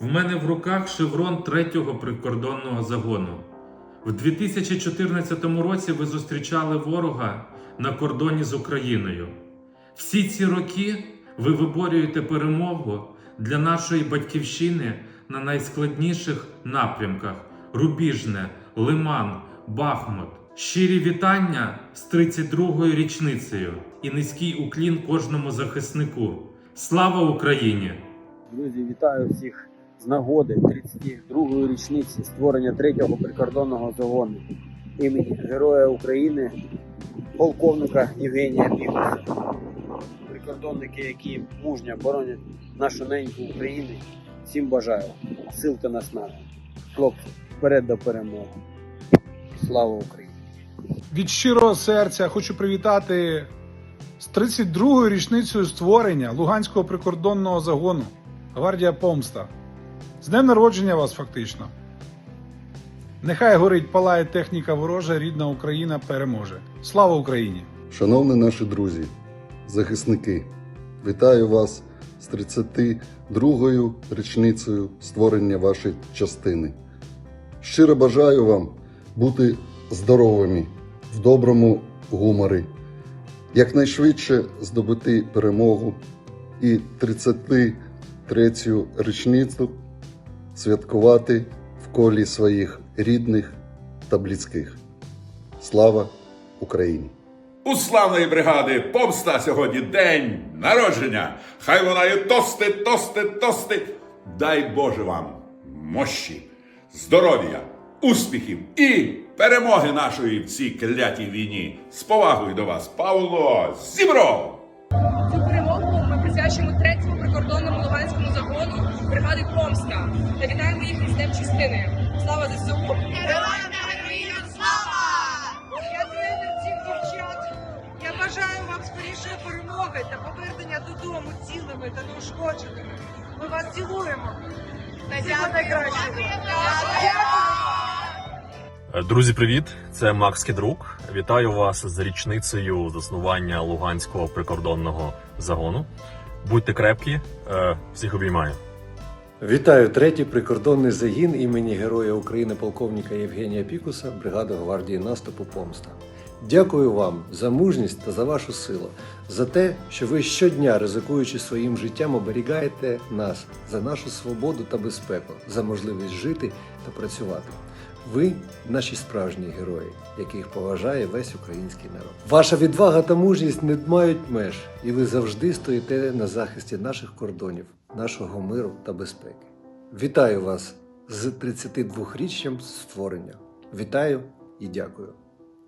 В мене в руках шеврон третього прикордонного загону. В 2014 році ви зустрічали ворога на кордоні з Україною. Всі ці роки ви виборюєте перемогу для нашої батьківщини на найскладніших напрямках: Рубіжне, Лиман, Бахмут. Щирі вітання з 32-ю річницею і низький уклін кожному захиснику. Слава Україні! Друзі, вітаю всіх з нагоди 32-ї річниці створення третього прикордонного загону імені Героя України, полковника Євгенія Півника. Прикордонники, які мужньо боронять нашу неньку Україну. Всім бажаю сил та наснаги. Хлопці, вперед до перемоги. Слава Україні! Від щирого серця хочу привітати з 32-ю річницею створення Луганського прикордонного загону Гвардія Помста. З днем народження вас фактично. Нехай горить палає техніка ворожа, рідна Україна переможе. Слава Україні! Шановні наші друзі, захисники, вітаю вас з 32-ю річницею створення вашої частини. Щиро бажаю вам бути здоровими, в доброму гуморі, якнайшвидше здобути перемогу і 33-ю річницю святкувати в колі своїх рідних та близьких. Слава Україні! У славної бригади помста сьогодні день народження. Хай вона і тости, тости, тости. Дай Боже вам мощі, здоров'я, успіхів і перемоги нашої в цій клятій війні. З повагою до вас, Павло Зібров! Та вітаємо їх із Днем частини. Слава ЗСУ! Героям та героїням слава! Я тренер цих дівчат. Я бажаю вам скорішої перемоги та повернення додому цілими та неушкодженими. Ми вас цілуємо. Всього найкращого. Друзі, привіт! Це Макс Кідрук. Вітаю вас з річницею заснування Луганського прикордонного загону. Будьте крепкі, е, всіх обіймаю. Вітаю третій прикордонний загін імені Героя України полковника Євгенія Пікуса, бригада гвардії наступу Помста. Дякую вам за мужність та за вашу силу, за те, що ви щодня, ризикуючи своїм життям, оберігаєте нас за нашу свободу та безпеку, за можливість жити та працювати. Ви наші справжні герої, яких поважає весь український народ. Ваша відвага та мужність не мають меж, і ви завжди стоїте на захисті наших кордонів, нашого миру та безпеки. Вітаю вас з 32-річчям створення. Вітаю і дякую.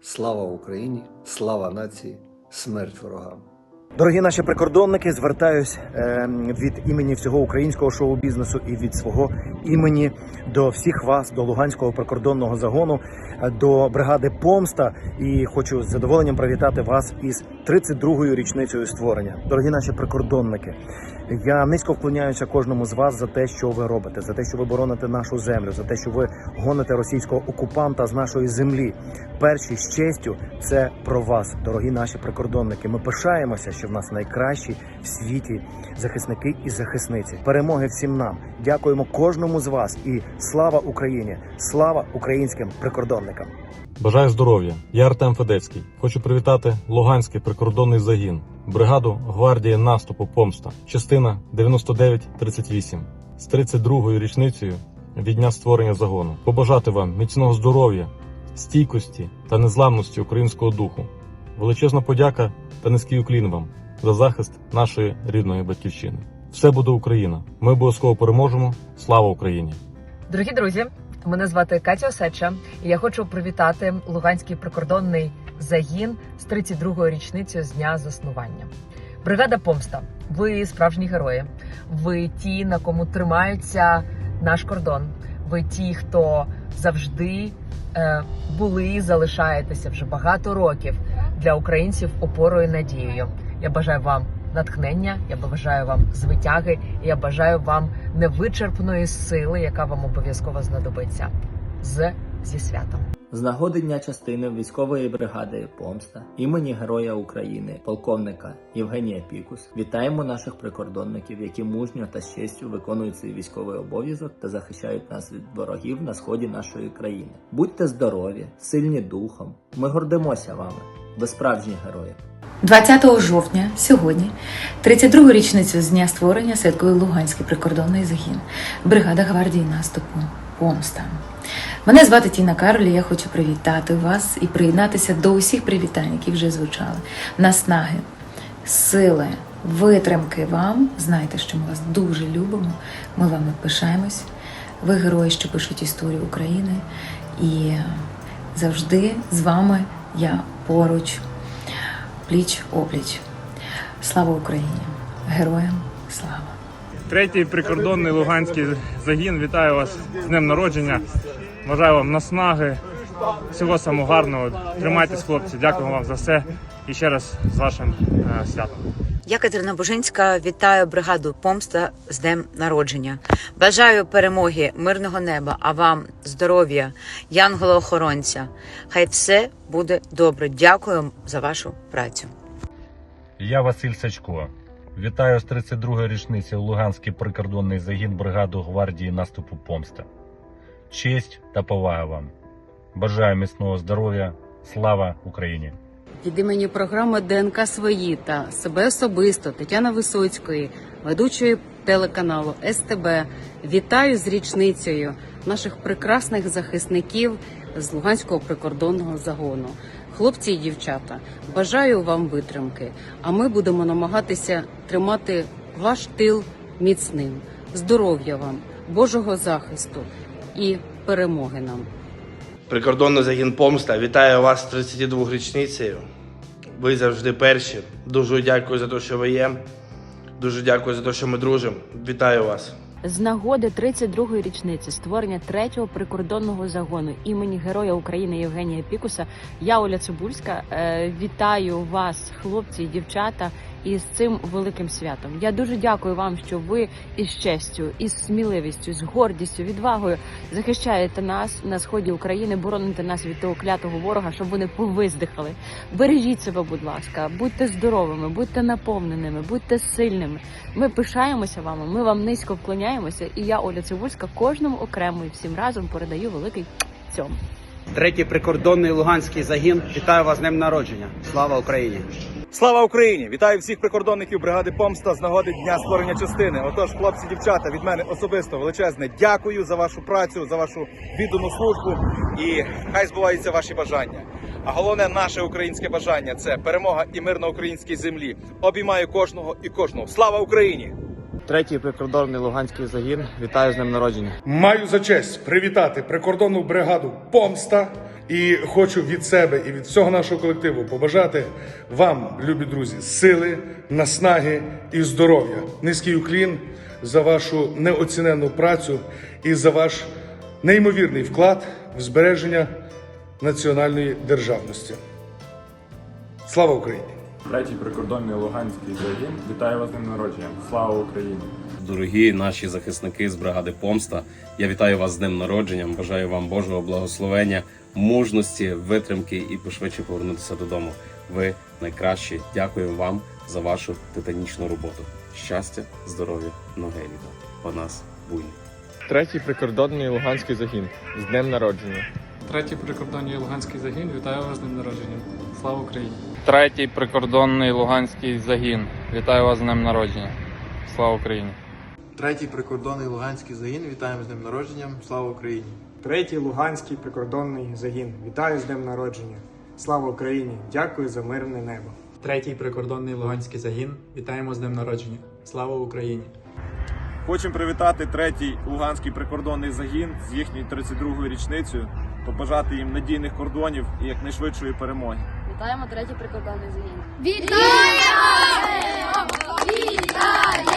Слава Україні, слава нації, смерть ворогам! Дорогі наші прикордонники, звертаюсь е, від імені всього українського шоу-бізнесу і від свого імені до всіх вас, до Луганського прикордонного загону, е, до бригади Помста. І хочу з задоволенням привітати вас із 32-ю річницею створення. Дорогі наші прикордонники, я низько вклоняюся кожному з вас за те, що ви робите, за те, що ви бороните нашу землю, за те, що ви гоните російського окупанта з нашої землі. Перші з честю це про вас, дорогі наші прикордонники. Ми пишаємося, що в нас найкращі в світі захисники і захисниці. Перемоги всім нам. Дякуємо кожному з вас і слава Україні! Слава українським прикордонникам! Бажаю здоров'я! Я Артем Федецький. Хочу привітати Луганський прикордонний загін, бригаду гвардії наступу Помста, частина 9938 з 32-ю річницею від дня створення загону. Побажати вам міцного здоров'я, стійкості та незламності українського духу. Величезна подяка та низький уклін вам за захист нашої рідної батьківщини. Все буде Україна. Ми обов'язково переможемо. Слава Україні! Дорогі друзі, мене звати Катя Осеча, і я хочу привітати Луганський прикордонний загін з 32-ю річницею з дня заснування. Бригада Помста. Ви справжні герої. Ви ті, на кому тримається наш кордон. Ви ті, хто завжди е, були залишаєтеся вже багато років для українців опорою і надією. Я бажаю вам натхнення, я бажаю вам звитяги, і я бажаю вам невичерпної сили, яка вам обов'язково знадобиться. з зі святом. З нагоди дня частини військової бригади Помста імені Героя України, полковника Євгенія Пікус, вітаємо наших прикордонників, які мужньо та з честю виконують свій військовий обов'язок та захищають нас від ворогів на сході нашої країни. Будьте здорові, сильні духом. Ми гордимося вами. Ви справжні герої. 20 жовтня сьогодні, 32-гу річницю з дня створення святкує Луганський прикордонний загін, бригада гвардії наступу Помста. Мене звати Тіна Каролі. Я хочу привітати вас і приєднатися до усіх привітань, які вже звучали. Наснаги, сили, витримки вам. Знайте, що ми вас дуже любимо. Ми вами пишаємось. Ви герої, що пишуть історію України, і завжди з вами я поруч пліч опліч. Слава Україні! Героям слава! Третій прикордонний Луганський загін. Вітаю вас з днем народження. Бажаю вам наснаги, всього самого гарного. Тримайтесь, хлопці. Дякую вам за все. І ще раз з вашим е, святом. Я Катерина Божинська вітаю бригаду Помста з днем народження. Бажаю перемоги, мирного неба, а вам здоров'я, янгола-охоронця. Хай все буде добре. Дякую за вашу працю. Я Василь Сачко. Вітаю з 32-ї річниці Луганський прикордонний загін бригаду гвардії наступу Помста. Честь та повага вам. Бажаю міцного здоров'я. Слава Україні! Від імені програми ДНК свої та себе особисто Тетяна Висоцької, ведучої телеканалу СТБ. Вітаю з річницею наших прекрасних захисників з Луганського прикордонного загону. Хлопці і дівчата, бажаю вам витримки. А ми будемо намагатися тримати ваш тил міцним. Здоров'я вам, Божого захисту і перемоги нам. Прикордонний загін Помста вітаю вас з 32 річницею. Ви завжди перші. Дуже дякую за те, що ви є. Дуже дякую за те, що ми дружимо. Вітаю вас. З нагоди 32-ї річниці створення третього прикордонного загону імені Героя України Євгенія Пікуса. Я Оля Цибульська. Е, вітаю вас, хлопці дівчата, із цим великим святом. Я дуже дякую вам, що ви із честю, із сміливістю, з гордістю, відвагою захищаєте нас на сході України, бороните нас від того клятого ворога, щоб вони повиздихали. Бережіть себе, будь ласка, будьте здоровими, будьте наповненими, будьте сильними. Ми пишаємося вами. Ми вам низько вклоняємося. І я, Оля Цибульська, кожному окремо і всім разом передаю великий цьому. Третій прикордонний Луганський загін. Вітаю вас з днем народження. Слава Україні! Слава Україні! Вітаю всіх прикордонників бригади Помста з нагоди дня створення частини. Отож, хлопці, дівчата, від мене особисто величезне дякую за вашу працю, за вашу віддану службу і хай збуваються ваші бажання. А головне наше українське бажання це перемога і мир на українській землі. Обіймаю кожного і кожного. Слава Україні! Третій прикордонний Луганський загін. Вітаю з ним народження. Маю за честь привітати прикордонну бригаду Помста і хочу від себе і від всього нашого колективу побажати вам, любі друзі, сили, наснаги і здоров'я. Низький уклін за вашу неоціненну працю і за ваш неймовірний вклад в збереження національної державності. Слава Україні! Третій прикордонний Луганський загін. Вітаю вас з днем народження. Слава Україні! Дорогі наші захисники з бригади Помста. Я вітаю вас з днем народження. Бажаю вам Божого благословення, мужності, витримки і пошвидше повернутися додому. Ви найкращі. Дякую вам за вашу титанічну роботу. Щастя, здоров'я, ноги літа. По нас буйні. Третій прикордонний Луганський загін. З днем народження. Третій прикордонний Луганський загін. Вітаю вас з днем народження. Слава Україні! Третій прикордонний Луганський загін. Вітаю вас з днем народження. Слава Україні! Третій прикордонний Луганський загін. Вітаємо з днем народження. Слава Україні! Третій Луганський прикордонний загін. Вітаю з днем народження. Слава Україні! Дякую за мирне небо. Третій прикордонний Луганський загін. Вітаємо з днем народження. Слава Україні! Хочемо привітати третій Луганський прикордонний загін з їхньою 32-ю річницею, побажати їм надійних кордонів і якнайшвидшої перемоги. Вітаємо третій прикордонний загін. Вітаємо! Вітаємо!